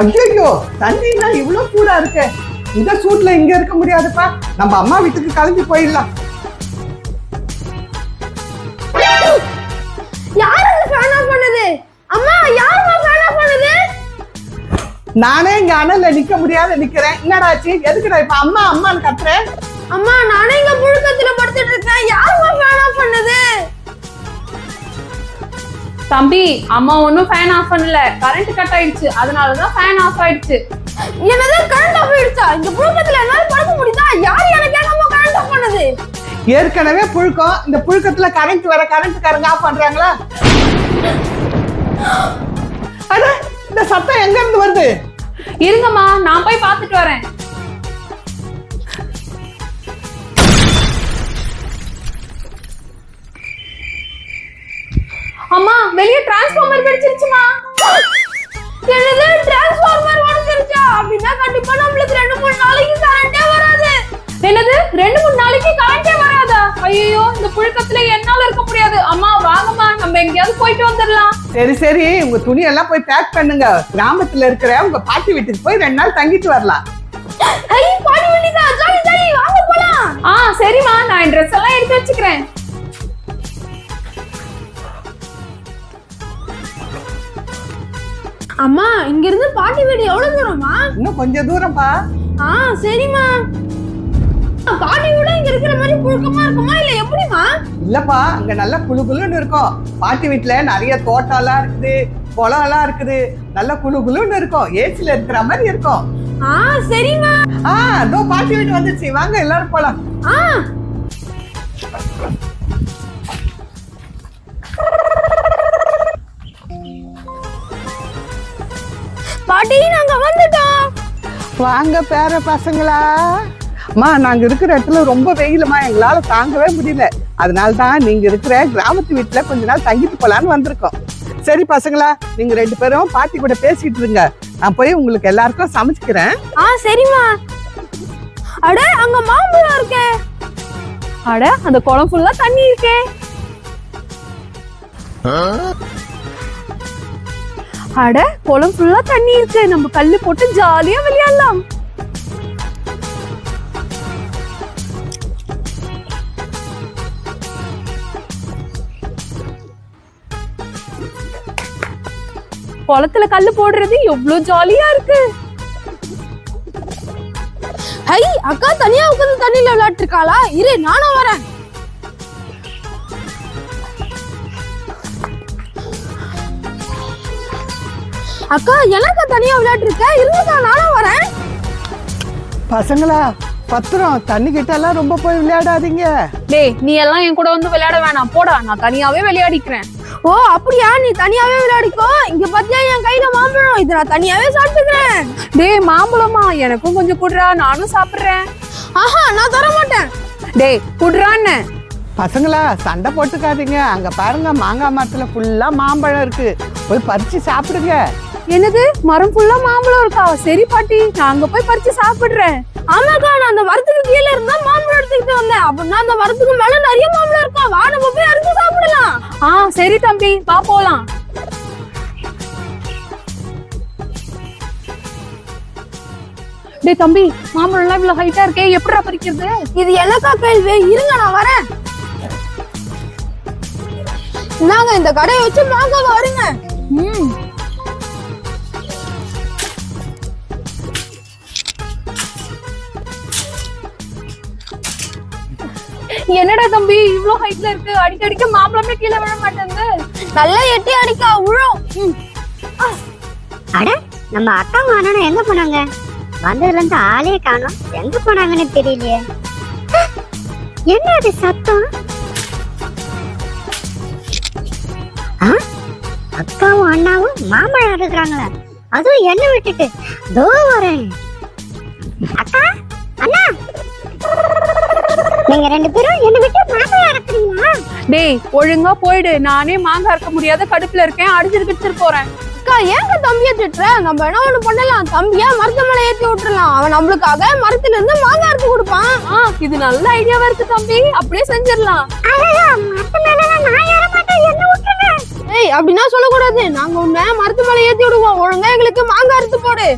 ஐயோ தண்ணினா இவ்வளவு சூடா இருக்கு. இந்த சூட்ல இங்க இருக்க முடியாதுப்பா. நம்ம அம்மா வீட்டுக்கு கிளம்பி போயிடலாம். நானே இங்க அனல்ல நிக்க முடியாத நிக்கிறேன். என்னடாச்சு எதுக்குடா இப்ப அம்மா அம்மான்னு கத்துறேன் அம்மா நானே இங்க புழுக்கத்துல படுத்துட்டு இருக்கேன். ஃபேன் ஆஃப் பண்ணது? தம்பி அம்மா ஒன்றும் ஃபேன் ஆஃப் பண்ணல. கரண்ட் கட் ஆயிடுச்சு. அதனால தான் ஃபேன் ஆஃப் ஆயிடுச்சு. என்னது கரண்ட் ஆஃப் ஆயிடுச்சா? இந்த புழுக்கத்துல என்னால படுக்க முடியுதா? யார் எனக்கு என்னமோ கரண்ட் ஆஃப் பண்ணது? ஏற்கனவே புழுக்கம். இந்த புழுக்கத்துல கரண்ட் வர கரண்ட் காரங்க ஆஃப் பண்றாங்களா? அட இந்த சத்தம் எங்க இருந்து வருது? இருங்கம்மா நான் போய் பார்த்துட்டு வரேன். அம்மா வெளியே டிரான்ஸ்ஃபார்மர் வெடிச்சிருச்சுமா? என்னது டிரான்ஸ்ஃபார்மர் உடைஞ்சிருச்சா? அப்படின்னா கண்டிப்பா நம்மளுக்கு ரெண்டு மூணு நாளைக்கு கரண்டே வராது. என்னது ரெண்டு மூணு நாளைக்கு கரண்டே வராதா? ஐயோ இந்த புழுக்கத்துல என்னால இருக்க முடியாது. அம்மா வாங்கம்மா நம்ம எங்கேயாவது போயிட்டு வந்துடலாம். சரி சரி உங்க துணி எல்லாம் போய் பேக் பண்ணுங்க. கிராமத்துல இருக்கிற உங்க பாட்டி வீட்டுக்கு போய் ரெண்டு நாள் தங்கிட்டு வரலாம். ஐ பாடி வேண்டியதா ஜாலி ஜாலி வாங்க போலாம். ஆ சரிம்மா நான் ட்ரெஸ் எல்லாம் எடுத்து வச்சுக்கிறேன். அம்மா இங்க இருந்து பாட்டி வீடு எவ்வளவு தூரமா இன்னும் கொஞ்சம் தூரம்ப்பா. ஆ சரிம்மா. பாட்டி வீடு இங்க இருக்கிற மாதிரி புழுக்கமா இருக்குமா? இல்ல எப்படிமா இல்லப்பா அங்க நல்ல குளுன்னு இருக்கும். பாட்டி வீட்டுல நிறைய தோட்டம்லாம் இருக்குது குளம்லாம் இருக்குது. நல்ல குளு குளுன்னு இருக்கும் ஏசில இருக்கிற மாதிரி இருக்கும். ஆ சரிம்மா. ஆ இதோ பாட்டி வீடு வந்துருச்சு வாங்க எல்லாரும் போலாம். ஆ. பாட்டி நாங்க வந்துட்டோம். வாங்க பேர பசங்களா. அம்மா நாங்க இருக்கிற இடத்துல ரொம்ப வெயிலுமா எங்களால தாங்கவே முடியல. அதனால தான் நீங்க இருக்கிற கிராமத்து வீட்டுல கொஞ்ச நாள் தங்கிட்டு போலான்னு வந்திருக்கோம். சரி பசங்களா நீங்க ரெண்டு பேரும் பாட்டி கூட பேசிட்டு இருங்க. நான் போய் உங்களுக்கு எல்லாருக்கும் சமைச்சுக்கிறேன். ஆ சரிம்மா. அட அங்க மாம்பழம் இருக்கே. அட அந்த குளம் ஃபுல்லா தண்ணி இருக்கே. அட குளம் ஃபுல்லா தண்ணி இருக்கு. நம்ம கல்லு போட்டு ஜாலியா விளையாடலாம். குளத்துல கல்லு போடுறது எவ்வளவு ஜாலியா இருக்கு. ஹை அக்கா தனியா உட்காந்து தண்ணியில விளையாட்டு இருக்காளா? இரு நானும் வரேன். அக்கா எனக்கு தனியா விளையாட்டு இருக்க இருங்கக்கா நானும் வரேன். பசங்களா பத்திரம் தண்ணி கிட்ட எல்லாம் ரொம்ப போய் விளையாடாதீங்க. டேய் நீ எல்லாம் என் கூட வந்து விளையாட வேணாம். போடா நான் தனியாவே விளையாடிக்கிறேன். ஓ அப்படியா? நீ தனியாவே விளையாடிக்கோ. இங்க பாத்தியா என் கையில மாம்பழம்? இதை நான் தனியாவே சாப்பிட்டுக்கிறேன். டேய் மாம்பழமா? எனக்கும் கொஞ்சம் குடுறா நானும் சாப்பிடுறேன். ஆஹா நான் தர மாட்டேன் டேய் குடுறான்னு. பசங்களா சண்டை போட்டுக்காதீங்க. அங்க பாருங்க மாங்காய் மரத்துல ஃபுல்லா மாம்பழம் இருக்கு. போய் பறிச்சு சாப்பிடுங்க. என்னது? மரம் ஃபுல்லா மாம்பழம் இருக்கா? சரி பாட்டி நான் அங்க போய் பறிச்சு சாப்பிடுறேன். ஆமாக்கா நான் அந்த மரத்துக்கு கீழே இருந்தா மாம்பழம் எடுத்துக்கிட்டு வந்தேன். அப்படின்னா அந்த மரத்துக்கு மேல நிறைய மாம்பழம் இருக்கா? வா நம்ம போய் அறுத்து சாப்பிடலாம். ஆ சரி தம்பி வா போலாம். டேய் தம்பி மாம்பழம் எல்லாம் இவ்வளவு ஹைட்டா இருக்கே எப்படிடா பறிக்கிறது? இது எனக்கா கேள்வி? இருங்க நான் வரேன். நாங்க இந்த கடையை வச்சு மாங்காவை வருங்க ம். என்னடா தம்பி இவ்ளோ ஹைட்ல இருக்கு? அடிக்கடிக்க மாம்பழமே கீழே விழ மாட்டேங்குது. நல்லா எட்டி அடிக்கா உழும். அட நம்ம அக்கா அண்ணனும் எங்க போனாங்க? வந்ததுல இருந்து ஆளே காணும். எங்க போனாங்கன்னு தெரியலையே. என்ன அது சத்தம்? அக்காவும் அண்ணாவும் மாம்பழம் அறுக்குறாங்களா. அதுவும் என்ன விட்டுட்டு. தோ வரேன். அக்கா அண்ணா. நீங்க ரெண்டு பேரும் என்ன விட்டு மாம்பழம் அறுக்குறீங்களா? டேய் ஒழுங்கா போயிடு. நானே மாங்காய் இருக்க முடியாத கடுப்புல இருக்கேன். அடிச்சிட்டு கிடிச்சிட்டு போறேன். அக்கா ஏங்க தம்பிய திட்டுற? நம்ம என்ன ஒண்ணு பண்ணலாம்? தம்பியா மரத்து மேல ஏத்தி விட்டுறலாம். அவன் நம்மளுக்காக மரத்துல இருந்து மாங்காய் அறுத்து கொடுப்பான். ஆ இது நல்ல ஐடியாவா இருக்கு தம்பி. அப்படியே செஞ்சிடலாம். ஏய் அப்படின்னா சொல்லக்கூடாது. நாங்க உன்னை மரத்து மேல ஏத்தி விடுவோம். ஒழுங்கா எங்களுக்கு மாங்காய் அறுத்து போடு.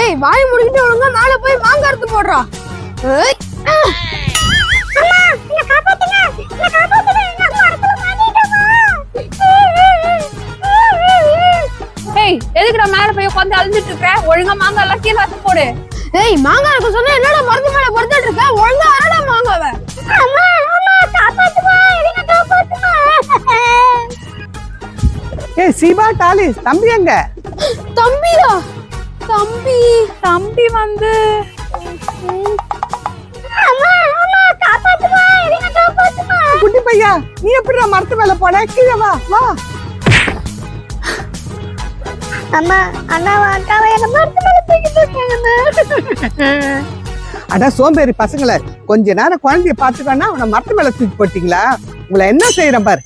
ஏய் வாய் முடிக்கிட்டு ஒழுங்கா மேல போய் மாங்காய் அறுத்து போடுறா. எதுக்குடா மேல போய் உட்காந்து அழிஞ்சிட்டு இருக்க? ஒழுங்கா மாங்காய் எல்லாம் கீழே வச்சு போடு. ஏய் மாங்காய் இருக்க சொன்னா என்னடா மரத்து மேல படுத்துட்டு இருக்க? ஒழுங்கா அரடா மாங்காவை. ஏய் சீபா டாலிஸ் தம்பி எங்க? தம்பியா? தம்பி. தம்பி வந்து பையா நீ எப்படிடா மரத்து மேல போன? கீழே வா வா. அம்மா அண்ணாவா அக்காவை என்ன மரத்து மேல தூக்கி போட்டாங்கம்மா அட சோம்பேறி பசங்களை கொஞ்ச நேரம் குழந்தைய பாத்துக்கோன்னா அவனை மரத்து மேல தூக்கி போட்டீங்களா உங்களை என்ன செய்யறேன் பாரு?